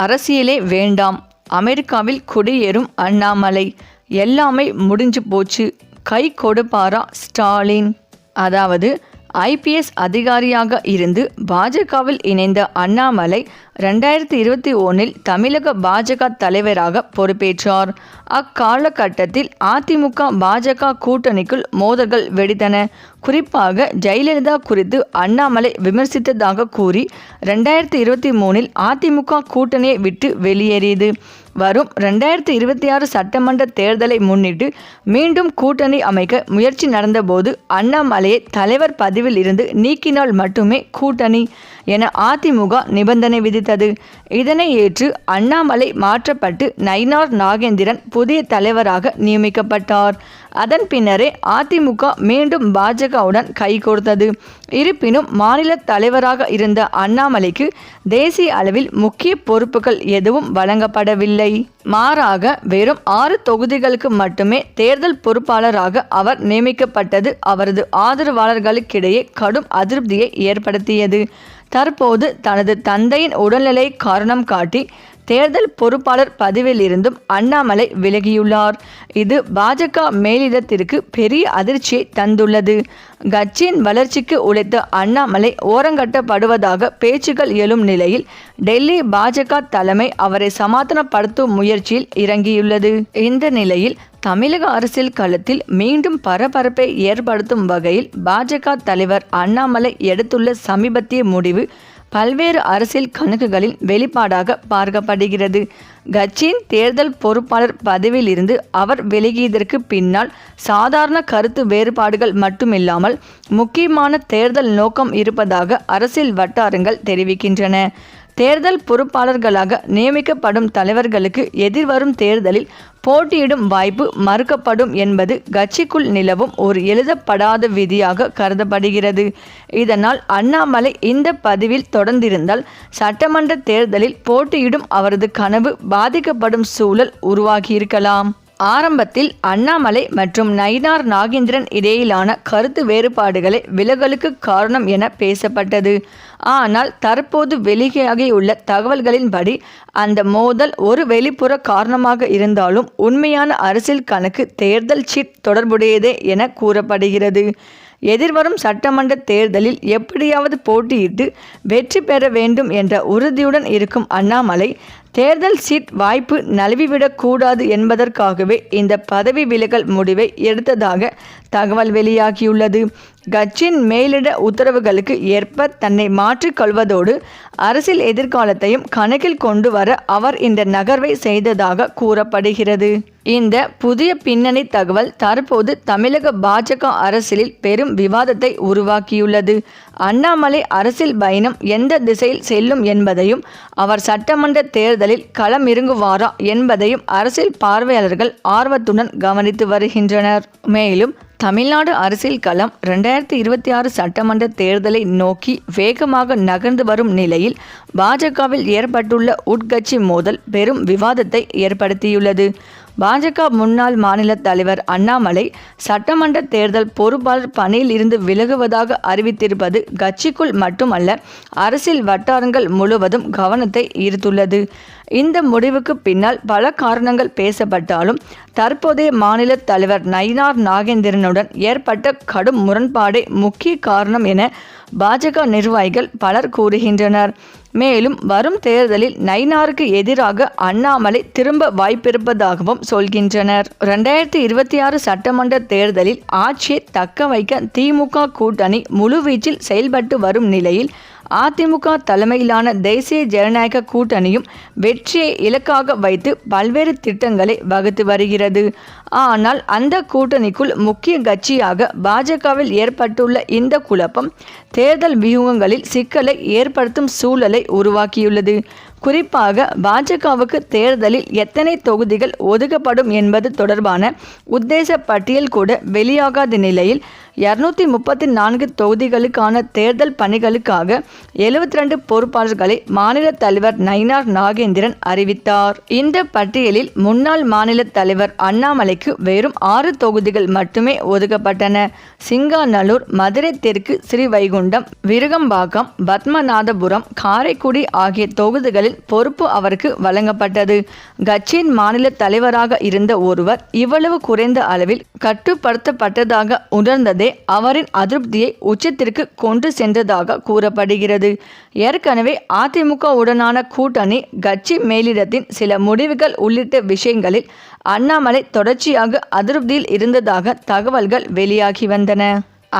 அரசியலே வேண்டாம். அமெரிக்காவில் குடியேறும் அண்ணாமலை. எல்லாமே முடிஞ்சு போச்சு. கை கொடுப்பாரா ஸ்டாலின்? அதாவது ஐபிஎஸ் அதிகாரியாக இருந்து பாஜகவில் இணைந்த அண்ணாமலை ரெண்டாயிரத்தி இருபத்தி ஒன்றில் தமிழக பாஜக தலைவராக பொறுப்பேற்றார். அக்காலகட்டத்தில் அதிமுக பாஜக கூட்டணிக்குள் மோதல்கள் வெடித்தன. குறிப்பாக ஜெயலலிதா குறித்து அண்ணாமலை விமர்சித்ததாக கூறி ரெண்டாயிரத்தி இருபத்தி மூணில் அதிமுக கூட்டணியை விட்டு வெளியேறியது. வரும். ரெண்டாயிரத்தி இருபத்தி ஆறு சட்டமன்ற தேர்தலை முன்னிட்டு மீண்டும் கூட்டணி அமைக்க முயற்சி நடந்தபோது அண்ணாமலையை தலைவர் பதவியில் இருந்து நீக்கினால் மட்டுமே கூட்டணி என அதிமுக நிபந்தனை விதித்தது. இதனை ஏற்று அண்ணாமலை மாற்றப்பட்டு நயினார் நாகேந்திரன் புதிய தலைவராக நியமிக்கப்பட்டார். அதன் பின்னரே அதிமுக மீண்டும் பாஜகவுடன் கைகோர்த்தது இருப்பினும் மாநில தலைவராக இருந்த அண்ணாமலைக்கு தேசிய அளவில் முக்கிய பொறுப்புகள் எதுவும் வழங்கப்படவில்லை. மாறாக வெறும் ஆறு தொகுதிகளுக்கு மட்டுமே தேர்தல் பொறுப்பாளராக அவர் நியமிக்கப்பட்டது அவரது ஆதரவாளர்களுக்கிடையே கடும் அதிருப்தியை ஏற்படுத்தியது. தற்போது தனது தந்தையின் உடல்நிலை காரணம் காட்டி தேர்தல் பொறுப்பாளர் பதவியில் இருந்தும் அண்ணாமலை விலகியுள்ளார். இது பாஜக மேலிடத்திற்கு பெரிய அதிர்ச்சியை தந்துள்ளது. கட்சியின் வளர்ச்சிக்கு உழைத்த அண்ணாமலை ஓரங்கட்டப்படுவதாக பேச்சுகள் எழும் நிலையில் டெல்லி பாஜக தலைமை அவரை சமாதானப்படுத்தும் முயற்சியில் இறங்கியுள்ளது. இந்த நிலையில் தமிழக அரசியல் களத்தில் மீண்டும் பரபரப்பை ஏற்படுத்தும் வகையில் பாஜக தலைவர் அண்ணாமலை எடுத்துள்ள சமீபத்திய முடிவு பல்வேறு அரசியல் கணக்குகளின் வெளிப்பாடாக பார்க்கப்படுகிறது. கட்சியின் தேர்தல் பொறுப்பாளர் பதவியிலிருந்து அவர் விலகியதற்கு பின்னால் சாதாரண கருத்து வேறுபாடுகள் மட்டுமில்லாமல் முக்கியமான தேர்தல் நோக்கம் இருப்பதாக அரசியல் வட்டாரங்கள் தெரிவிக்கின்றன. தேர்தல் பொறுப்பாளர்களாக நியமிக்கப்படும் தலைவர்களுக்கு எதிர்வரும் தேர்தலில் போட்டியிடும் வாய்ப்பு மறுக்கப்படும் என்பது கட்சிக்குள் நிலவும் ஒரு எழுதப்படாத விதியாக கருதப்படுகிறது. இதனால் அண்ணாமலை இந்த பதிவில் தொடர்ந்திருந்தால் சட்டமன்ற தேர்தலில் போட்டியிடும் அவரது கனவு பாதிக்கப்படும் சூழல் உருவாகியிருக்கலாம். ஆரம்பத்தில் அண்ணாமலை மற்றும் நயினார் நாகேந்திரன் இடையிலான கருத்து வேறுபாடுகளை விலகலுக்கு காரணம் என பேசப்பட்டது. ஆனால் தற்போது வெளியாகியுள்ள தகவல்களின்படி அந்த மோதல் ஒரு வெளிப்புற காரணமாக இருந்தாலும் உண்மையான அரசியல் கணக்கு தேர்தல் சீட் தொடர்புடையதே என கூறப்படுகிறது. எதிர்வரும் சட்டமன்ற தேர்தலில் எப்படியாவது போட்டியிட்டு வெற்றி பெற வேண்டும் என்ற உறுதியுடன் இருக்கும் அண்ணாமலை தேர்தல் சீட் வாய்ப்பு நழுவிவிடக்கூடாது என்பதற்காகவே இந்த பதவி விலகல் முடிவை எடுத்ததாக தகவல் வெளியாகியுள்ளது. கட்சியின் மேலிட உத்தரவுகளுக்கு ஏற்ப தன்னை மாற்றிக்கொள்வதோடு அரசியல் எதிர்காலத்தையும் கணக்கில் கொண்டு வர அவர் இந்த நகர்வை செய்ததாக கூறப்படுகிறது. இந்த புதிய பின்னணி தகவல் தற்போது தமிழக பாஜக அரசியலில் பெரும் விவாதத்தை உருவாக்கியுள்ளது. அண்ணாமலை அரசியல் பயணம் எந்த திசையில் செல்லும் என்பதையும் அவர் சட்டமன்ற தேர்தலில் களமிறங்குவாரா என்பதையும் அரசியல் பார்வையாளர்கள் ஆர்வத்துடன் கவனித்து வருகின்றனர். மேலும் தமிழ்நாடு அரசியல் களம் ரெண்டாயிரத்தி இருபத்தி ஆறு சட்டமன்ற தேர்தலை நோக்கி வேகமாக நகர்ந்து வரும் நிலையில் பாஜகவில் ஏற்பட்டுள்ள உட்கட்சி மோதல் பெரும் விவாதத்தை ஏற்படுத்தியுள்ளது. பாஜக முன்னாள் மாநில தலைவர் அண்ணாமலை சட்டமன்ற தேர்தல் பொறுப்பாளர் பணியில் இருந்து விலகுவதாக அறிவித்திருப்பது கட்சிக்குள் மட்டுமல்ல அரசியல் வட்டாரங்கள் முழுவதும் கவனத்தை ஈர்த்துள்ளது. இந்த முடிவுக்கு பின்னால் பல காரணங்கள் பேசப்பட்டாலும் தற்போதைய மாநில தலைவர் நயினார் நாகேந்திரனுடன் ஏற்பட்ட கடும் முரண்பாடே முக்கிய காரணம் என பாஜக நிர்வாகிகள் பலர் கூறுகின்றனர். மேலும் வரும் தேர்தலில் நைனாருக்கு எதிராக அண்ணாமலை திரும்ப வாய்ப்பிருப்பதாகவும் சொல்கின்றனர். ரெண்டாயிரத்தி இருபத்தி ஆறு சட்டமன்ற தேர்தலில் ஆட்சியை தக்க வைக்க திமுக கூட்டணி முழுவீச்சில் செயல்பட்டு வரும் நிலையில் அதிமுக தலைமையிலான தேசிய ஜனநாயக கூட்டணியும் வெற்றியை இலக்காக வைத்து பல்வேறு திட்டங்களை வகுத்து வருகிறது. ஆனால் அந்த கூட்டணிக்குள் முக்கிய கட்சியாக பாஜகவில் ஏற்பட்டுள்ள இந்த குழப்பம் தேர்தல் வியூகங்களில் சிக்கலை ஏற்படுத்தும் சூழலை உருவாக்கியுள்ளது. குறிப்பாக பாஜகவுக்கு தேர்தலில் எத்தனை தொகுதிகள் ஒதுக்கப்படும் என்பது தொடர்பான உத்தேச பட்டியல் கூட வெளியாகாத நிலையில் இருநூத்தி முப்பத்தி நான்கு தொகுதிகளுக்கான தேர்தல் பணிகளுக்காக எழுபத்தி ரெண்டு பொறுப்பாளர்களை மாநில தலைவர் நயினார் நாகேந்திரன் அறிவித்தார். இந்த பட்டியலில் முன்னாள் மாநில தலைவர் அண்ணாமலைக்கு வெறும் ஆறு தொகுதிகள் மட்டுமே ஒதுக்கப்பட்டன. சிங்காநல்லூர் மதுரை தெற்கு ஸ்ரீவைகுண்டம் விருகம்பாக்கம் பத்மநாதபுரம் காரைக்குடி ஆகிய தொகுதிகளில் பொறுப்பு அவருக்கு வழங்கப்பட்டது. கட்சியின் மாநில தலைவராக இருந்த ஒருவர் இவ்வளவு குறைந்த அளவில் கட்டுப்படுத்தப்பட்டதாக உணர்ந்தது. அவரின் அதிருப்தியை உச்சத்திற்கு கொண்டு சென்றதாக கூறப்படுகிறது. ஏற்கனவே அதிமுகவுடனான கூட்டணி கட்சி மேலிடத்தின் சில முடிவுகள் உள்ளிட்ட விஷயங்களில் அண்ணாமலை தொடர்ச்சியாக அதிருப்தியில் இருந்ததாக தகவல்கள் வெளியாகி வந்தன.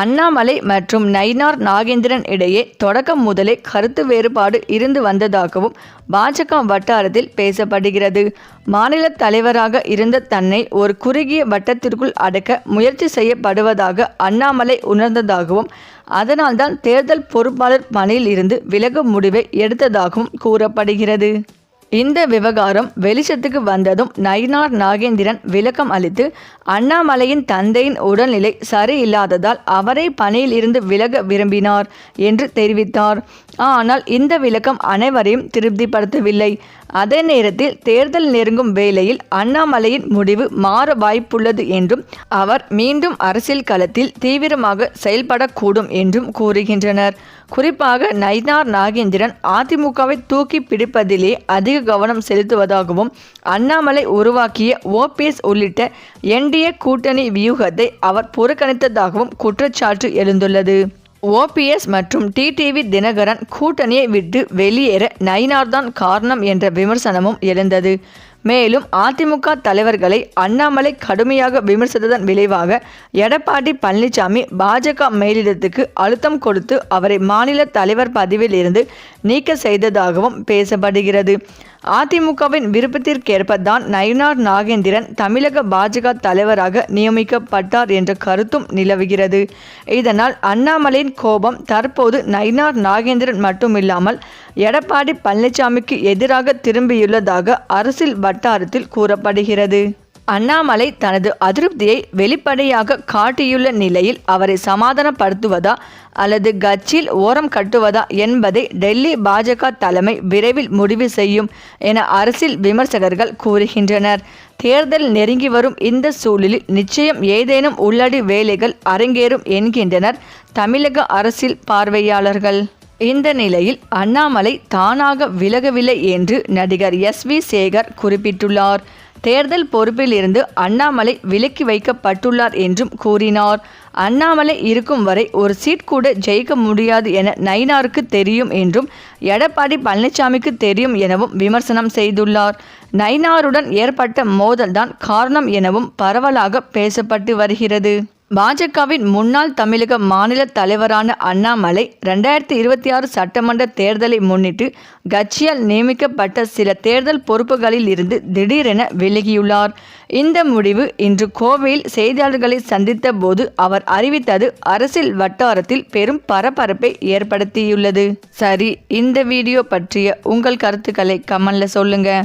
அண்ணாமலை மற்றும் நயினார் நாகேந்திரன் இடையே தொடக்கம் முதலே கருத்து வேறுபாடு இருந்து வந்ததாகவும் பாஜக வட்டாரத்தில் பேசப்படுகிறது. மாநில தலைவராக இருந்த தன்னை ஒரு குறுகிய வட்டத்திற்குள் அடக்க முயற்சி செய்யப்படுவதாக அண்ணாமலை உணர்ந்ததாகவும் அதனால்தான் தேர்தல் பொறுப்பாளர் பணியில் இருந்து விலகும் முடிவை எடுத்ததாகவும் கூறப்படுகிறது. இந்த விவகாரம் வெளிச்சத்துக்கு வந்ததும் நயினார் நாகேந்திரன் விளக்கம் அளித்து அண்ணாமலையின் தந்தையின் உடல்நிலை சரியில்லாததால் அவரை பணியில் இருந்து விலக விரும்பினார் என்று தெரிவித்தார். ஆனால் இந்த விளக்கம் அனைவரையும் திருப்திப்படுத்தவில்லை. அதே நேரத்தில் தேர்தல் நெருங்கும் வேளையில் அண்ணாமலையின் முடிவு மாற வாய்ப்புள்ளது என்றும் அவர் மீண்டும் அரசியல் களத்தில் தீவிரமாக செயல்படக்கூடும் என்றும் கூறுகின்றனர். குறிப்பாக நயினார் நாகேந்திரன் அதிமுகவை தூக்கி பிடிப்பதிலே அதிக கவனம் செலுத்துவதாகவும் அண்ணாமலை உருவாக்கிய ஓபிஎஸ் உள்ளிட்ட என்டிஏ கூட்டணி வியூகத்தை அவர் புறக்கணித்ததாகவும் குற்றச்சாட்டு எழுந்துள்ளது. ஓபிஎஸ் மற்றும் டிடிவி தினகரன் கூட்டணியை விட்டு வெளியேற நயினார்தான் காரணம் என்ற விமர்சனமும் எழுந்தது. மேலும் அதிமுக தலைவர்களை அண்ணாமலை கடுமையாக விமர்சித்ததன் விளைவாக எடப்பாடி பழனிசாமி பாஜக மேலிடத்துக்கு அழுத்தம் கொடுத்து அவரை மாநில தலைவர் பதவியில் இருந்து நீக்க செய்ததாகவும் பேசப்படுகிறது. அதிமுகவின் விருப்பத்திற்கேற்ப தான் நயினார் நாகேந்திரன் தமிழக பாஜக தலைவராக நியமிக்கப்பட்டார் என்ற கருத்தும் நிலவுகிறது. இதனால் அண்ணாமலையின் கோபம் தற்போது நயினார் நாகேந்திரன் மட்டுமில்லாமல் எடப்பாடி பழனிசாமிக்கு எதிராக திரும்பியுள்ளதாக அரசியல் வட்டாரத்தில் கூறப்படுகிறது. அண்ணாமலை தனது அதிருப்தியை வெளிப்படையாக காட்டியுள்ள நிலையில் அவரை சமாதானப்படுத்துவதா அல்லது கட்சியில் ஓரம் கட்டுவதா என்பதை டெல்லி பாஜக தலைமை விரைவில் முடிவு செய்யும் என அரசியல் விமர்சகர்கள் கூறுகின்றனர். தேர்தல் நெருங்கி வரும் இந்த சூழலில் நிச்சயம் ஏதேனும் உள்ளடி வேலைகள் அரங்கேறும் என்கின்றனர் தமிழக அரசியல் பார்வையாளர்கள். இந்த நிலையில் அண்ணாமலை தானாக விலகவில்லை என்று நடிகர் எஸ் வி சேகர் குறிப்பிட்டுள்ளார். தேர்தல் பொறுப்பில் இருந்து அண்ணாமலை விலக்கி வைக்கப்பட்டுள்ளார் என்றும் கூறினார். அண்ணாமலை இருக்கும் வரை ஒரு சீட் கூட ஜெயிக்க முடியாது என நயினாருக்கு தெரியும் என்றும் எடப்பாடி பழனிசாமிக்கு தெரியும் எனவும் விமர்சனம் செய்துள்ளார். நயினாருடன் ஏற்பட்ட மோதல்தான் காரணம் எனவும் பரவலாக பேசப்பட்டு வருகிறது. பாஜகவின் முன்னாள் தமிழக மாநில தலைவரான அண்ணாமலை ரெண்டாயிரத்தி இருபத்தி ஆறு சட்டமன்ற தேர்தலை முன்னிட்டு கட்சியால் நியமிக்கப்பட்ட சில தேர்தல் பொறுப்புகளில் இருந்து திடீரென விலகியுள்ளார். இந்த முடிவு இன்று கோவையில் செய்தியாளர்களை சந்தித்த போது அவர் அறிவித்தது அரசியல் வட்டாரத்தில் பெரும் பரபரப்பை ஏற்படுத்தியுள்ளது. சரி இந்த வீடியோ பற்றிய உங்கள் கருத்துக்களை கமெண்ட்ல சொல்லுங்கள்